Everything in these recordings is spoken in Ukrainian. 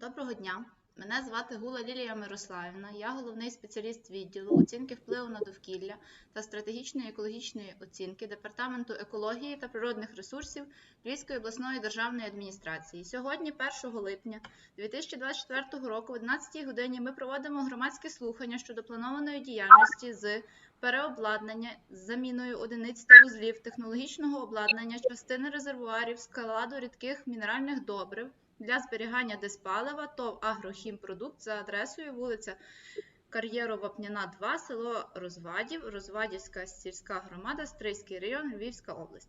Доброго дня. Мене звати Гула Лілія Мирославівна. Я головний спеціаліст відділу оцінки впливу на довкілля та стратегічної екологічної оцінки Департаменту екології та природних ресурсів Львівської обласної державної адміністрації. Сьогодні, 1 липня 2024 року, в 11 годині, ми проводимо громадське слухання щодо планованої діяльності з переобладнання з заміною одиниць та вузлів технологічного обладнання частини резервуарів складу рідких мінеральних добрив для зберігання диспалива ТОВ «Агрохімпродукт» за адресою вулиця Кар'єро Вапняна, 2, село Розвадів, Розвадівська сільська громада, Стрийський район, Львівська область.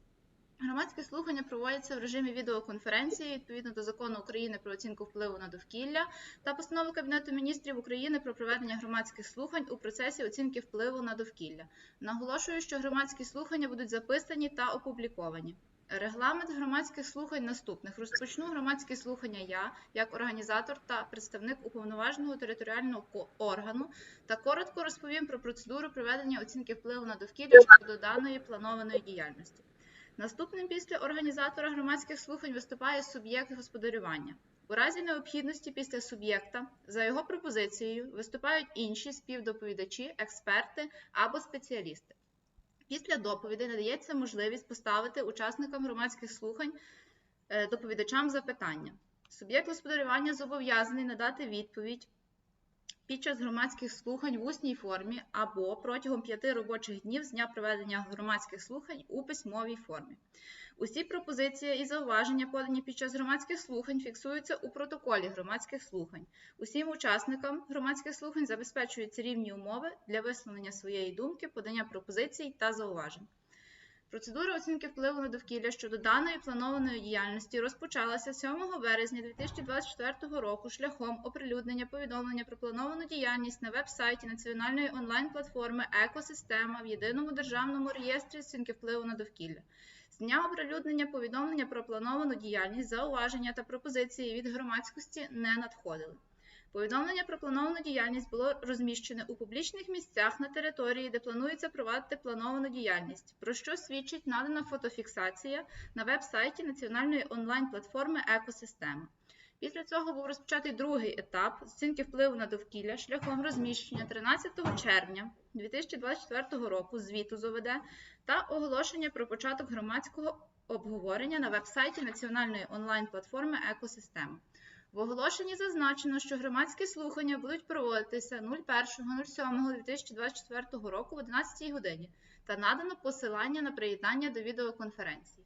Громадське слухання проводяться в режимі відеоконференції відповідно до закону України про оцінку впливу на довкілля та постанови Кабінету міністрів України про проведення громадських слухань у процесі оцінки впливу на довкілля. Наголошую, що громадські слухання будуть записані та опубліковані. Регламент громадських слухань наступних. Розпочну громадські слухання я, як організатор та представник уповноваженого територіального органу, та коротко розповім про процедуру проведення оцінки впливу на довкілля щодо даної планованої діяльності. Наступним після організатора громадських слухань виступає суб'єкт господарювання. У разі необхідності після суб'єкта, за його пропозицією, виступають інші співдоповідачі, експерти або спеціалісти. Після доповіді надається можливість поставити учасникам громадських слухань е, доповідачам запитання. Суб'єкт господарювання зобов'язаний надати відповідь під час громадських слухань в усній формі або протягом п'яти робочих днів з дня проведення громадських слухань у письмовій формі. Усі пропозиції і зауваження, подані під час громадських слухань, фіксуються у протоколі громадських слухань. Усім учасникам громадських слухань забезпечуються рівні умови для висловлення своєї думки, подання пропозицій та зауважень. Процедура оцінки впливу на довкілля щодо даної планованої діяльності розпочалася 7 березня 2024 року шляхом оприлюднення повідомлення про плановану діяльність на веб-сайті національної онлайн-платформи Екосистема в єдиному державному реєстрі оцінки впливу на довкілля. З дня оприлюднення повідомлення про плановану діяльність, зауваження та пропозиції від громадськості не надходили. Повідомлення про плановану діяльність було розміщене у публічних місцях на території, де планується провадити плановану діяльність, про що свідчить надана фотофіксація на веб-сайті національної онлайн-платформи Екосистема. Після цього був розпочатий другий етап оцінки впливу на довкілля шляхом розміщення 13 червня 2024 року звіту з ОВД та оголошення про початок громадського обговорення на веб-сайті національної онлайн-платформи Екосистема. В оголошенні зазначено, що громадські слухання будуть проводитися 01.07.2024 року в 11 годині та надано посилання на приєднання до відеоконференції.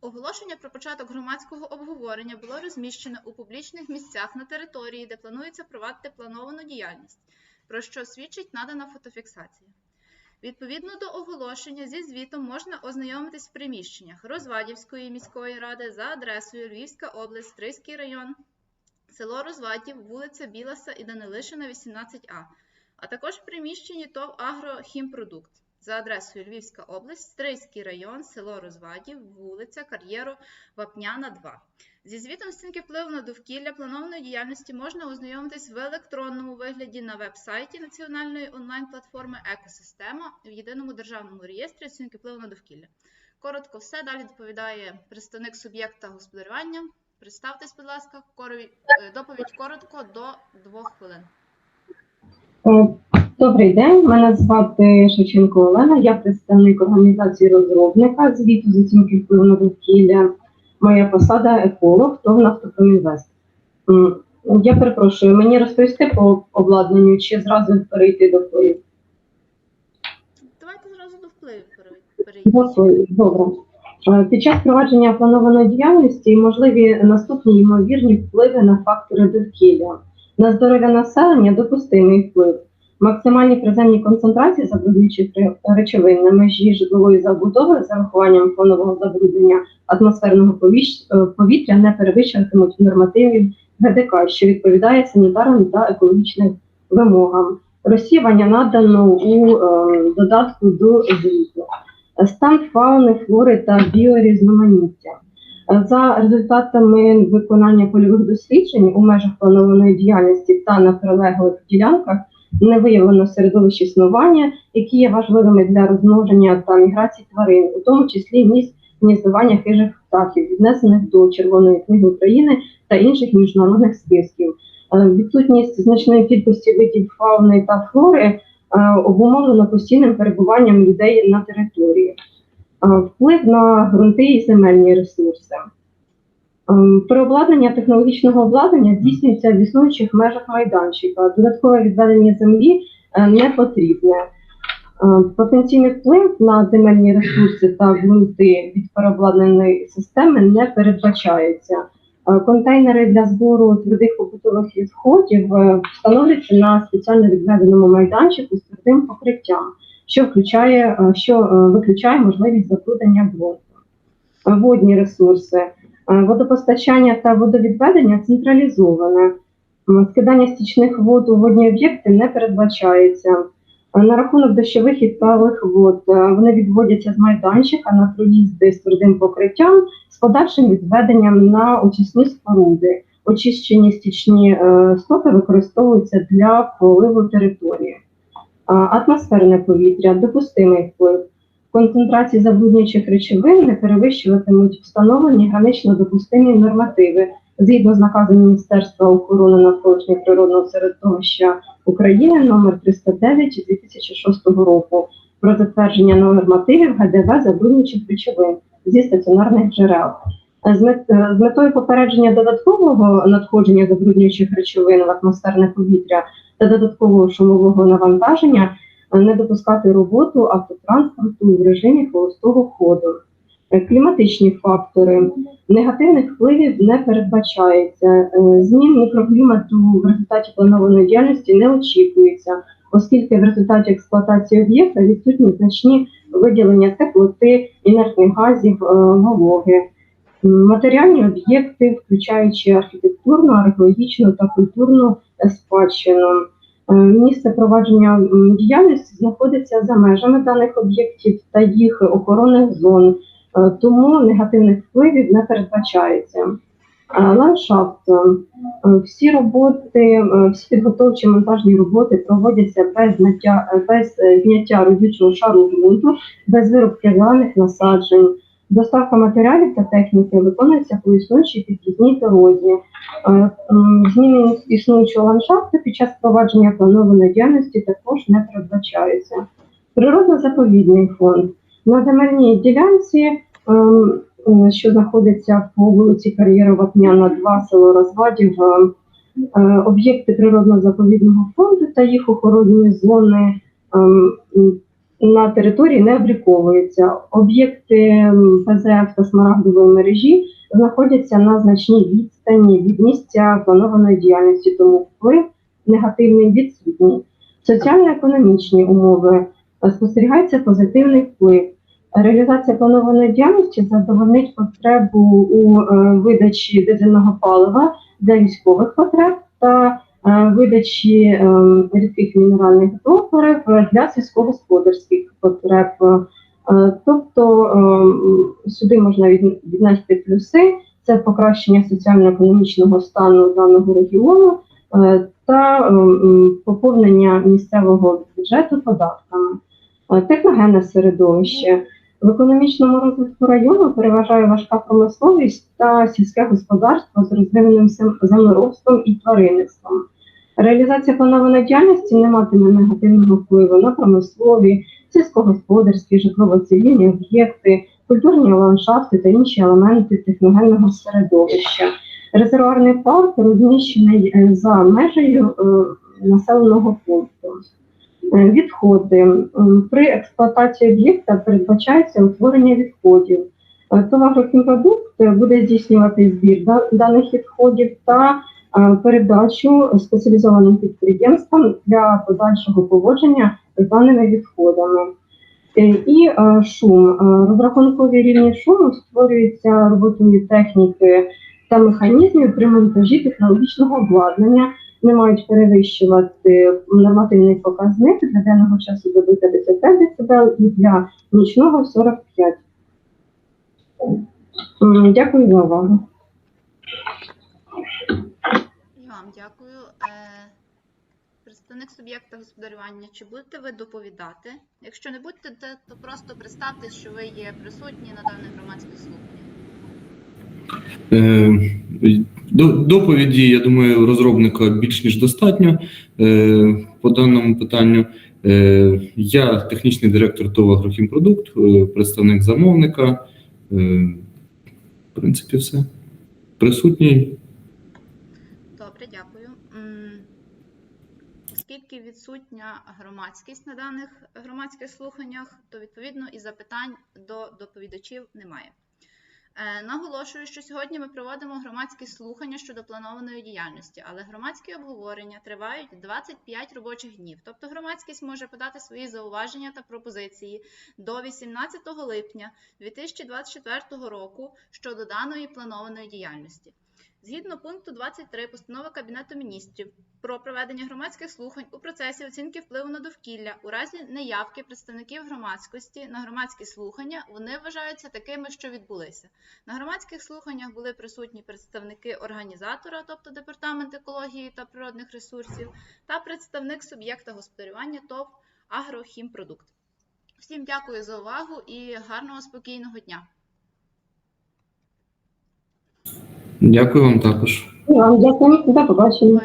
Оголошення про початок громадського обговорення було розміщено у публічних місцях на території, де планується провадити плановану діяльність, про що свідчить надана фотофіксація. Відповідно до оголошення зі звітом можна ознайомитись в приміщеннях Розвадівської міської ради за адресою Львівська область, Стрийський район, село Розвадів, вулиця Біласа і Данилишина, 18А, а також в приміщенні ТОВ «Агрохімпродукт» за адресою Львівська область, Стрийський район, село Розвадів, вулиця Кар'єро Вапняна, 2. Зі звітом оцінки впливу на довкілля планованої діяльності можна ознайомитись в електронному вигляді на веб-сайті національної онлайн-платформи Екосистема в єдиному державному реєстрі оцінки впливу на довкілля. Коротко все. Далі доповідає представник суб'єкта господарювання. Представтесь, будь ласка, е, доповідь коротко до двох хвилин. Е, Добрий день, мене звати Шевченко Олена, я представник організації розробника звіту з оцінки впливу на довкілля. Моя посада еколог, ТОВ «Нафтопромінвест». Я перепрошую, мені розповісти по обладнанню чи зразу перейти до впливу? Давайте зразу до впливів пере- перейдемо. Дякую, Добре. Е, Під час провадження планованої діяльності можливі наступні ймовірні впливи на фактори довкілля. На здоров'я населення допустимий вплив. Максимальні приземні концентрації забруднюючих речовин на межі житлової забудови з урахуванням фонового забруднення атмосферного е, повітря не перевищуватимуть нормативів ГДК, що відповідає санітарним та екологічним вимогам. Розсівання надано у е, додатку до звіту стан фауни, флори та біорізноманіття. За результатами виконання польових досліджень у межах планованої діяльності та на прилеглих ділянках не виявлено середовище існування, які є важливими для розмноження та міграції тварин, у тому числі місць гніздування хижих птахів, віднесених до Червоної книги України та інших міжнародних списків. Е, Відсутність значної кількості видів фауни та флори обумовлено постійним перебуванням людей на території. Е, Вплив на ґрунти і земельні ресурси. Ем, Переобладнання технологічного обладнання здійснюється в існуючих межах майданчика. Додаткове відведення землі е, не потрібне. Е, Потенційний вплив на земельні ресурси та ґрунти від переобладнаної системи не передбачається. Е, Контейнери для збору твердих побутових відходів е, встановлюються на спеціально відведеному майданчику з твердим покриттям, що включає, е, що виключає можливість забруднення. Е, Водні ресурси. Водопостачання та водовідведення централізоване. Скидання стічних вод у водні об'єкти не передбачається. На рахунок дощових і талих вод е, вони відводяться з майданчика на проїзди з твердим покриттям з подальшим відведенням на очисні споруди. Очищені стічні е, стоки використовуються для поливу території. Атмосферне повітря, допустимий вплив. Концентрації забруднюючих речовин не перевищуватимуть встановлені гранично допустимі нормативи згідно з наказом Міністерства охорони навколишнього природного середовища України номер 309 2006 року про затвердження нормативів ГДВ забруднюючих речовин зі стаціонарних джерел. З мет- з метою попередження додаткового надходження забруднюючих речовин в атмосферне повітря та додаткового шумового навантаження не допускати роботу автотранспорту в режимі холостого ходу. Е, Кліматичні фактори негативних впливів не передбачається. Е, Змін мікроклімату в результаті планованої діяльності не очікується, оскільки в результаті експлуатації об'єкта відсутні значні виділення теплоти, інертних газів, е, вологи. Матеріальні об'єкти, включаючи архітектурну, археологічну та культурну спадщину. Місце провадження діяльності знаходиться за межами даних об'єктів та їх охоронних зон, тому негативних впливів не передбачається. Е, Ландшафт. Е, Всі роботи, е, всі підготовчі монтажні роботи проводяться без зняття, е, без е, зняття родючого шару ґрунту, без виробки зелених насаджень. Доставка матеріалів та техніки виконується по існуючій під'їзній дорозі. Е, Зміни існуючого ландшафту під час провадження планованої діяльності також не передбачаються. Природно-заповідний фонд. На земельній ділянці, ем, що знаходиться по вулиці Кар'єра Вапняна, 2 село Розвадів, е, е, об'єкти природно-заповідного фонду та їх охоронні зони ем, на території не обліковуються. Об'єкти м, ПЗФ та смарагдової мережі знаходяться на значній відстані від місця планованої діяльності, тому вплив негативний відсутній. Соціально-економічні умови е, спостерігається позитивний вплив. Реалізація планованої діяльності задовольнить потребу у е, видачі дизельного палива для військових потреб та е, видачі е, рідких мінеральних добрив для сільськогосподарських потреб. Тобто сюди можна віднести плюси, це покращення соціально-економічного стану даного регіону та поповнення місцевого бюджету податками. Техногенне середовище. В економічному розвитку району переважає важка промисловість та сільське господарство з розвиненим землеробством і тваринництвом. Реалізація планованої діяльності не матиме негативного впливу на промислові, сільськогосподарські, житлово-цивільні об'єкти, культурні ландшафти та інші елементи техногенного середовища. Резервуарний парк розміщений е, за межею е, населеного пункту. Е, Відходи. При експлуатації об'єкта передбачається утворення відходів. Е, Товарохімпродукт буде здійснювати збір даних відходів та е, передачу спеціалізованим підприємствам для подальшого поводження з даними відходами. І шум. Розрахункові рівні шуму створюються роботою техніки та механізмів при монтажі технологічного обладнання не мають перевищувати нормативний показник для денного часу доби 55 дБ і для нічного 45. Дякую за увагу. І вам дякую. Е, представник суб'єкта господарювання, чи будете ви доповідати? Якщо не будете, то- то просто представте, що ви є присутні на даній громадській слуханні. До- Доповіді, я думаю, розробника більш ніж достатньо е, по даному питанню. Е, Я технічний директор ТОВ «Агрохімпродукт», е, представник замовника. В принципі, все. Присутній. Добре, дякую. Оскільки відсутня громадськість на даних громадських слуханнях, то відповідно і запитань до доповідачів немає. Е, Наголошую, що сьогодні ми проводимо громадські слухання щодо планованої діяльності, але громадські обговорення тривають 25 робочих днів. Тобто громадськість може подати свої зауваження та пропозиції до 18 липня 2024 року щодо даної планованої діяльності. Згідно пункту 23 постанови Кабінету міністрів про проведення громадських слухань у процесі оцінки впливу на довкілля у разі неявки представників громадськості на громадські слухання, вони вважаються такими, що відбулися. На громадських слуханнях були присутні представники організатора, тобто департамент екології та природних ресурсів, та представник суб'єкта господарювання ТОВ Агрохімпродукт. Всім дякую за увагу і гарного спокійного дня. Дякую вам також. Вам дякую, до. Побачення.